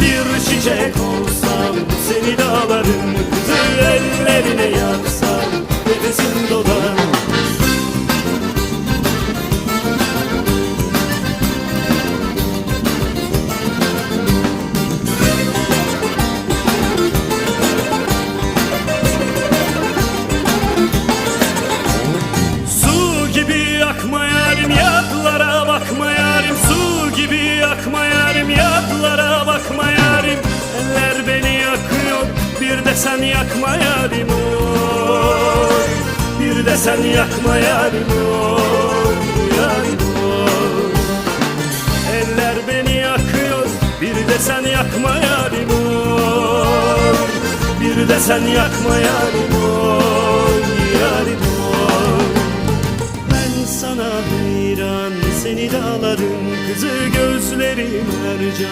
Bir çiçek olsam seni dağların ellerine yaksam nefesin dolar. Su gibi akma yarim yakma yarim yatlara bakma yarim. Eller beni yakıyor bir de sen yakma yarim. Oy Bir de sen yakma yarim. Oy yarim. Oy. Eller beni yakıyor bir de sen yakma yarim. Oy Bir de sen yakma yarim. Oy yarim. Oy. Ben sana hayran Seni dağların kızı gözlerim mercan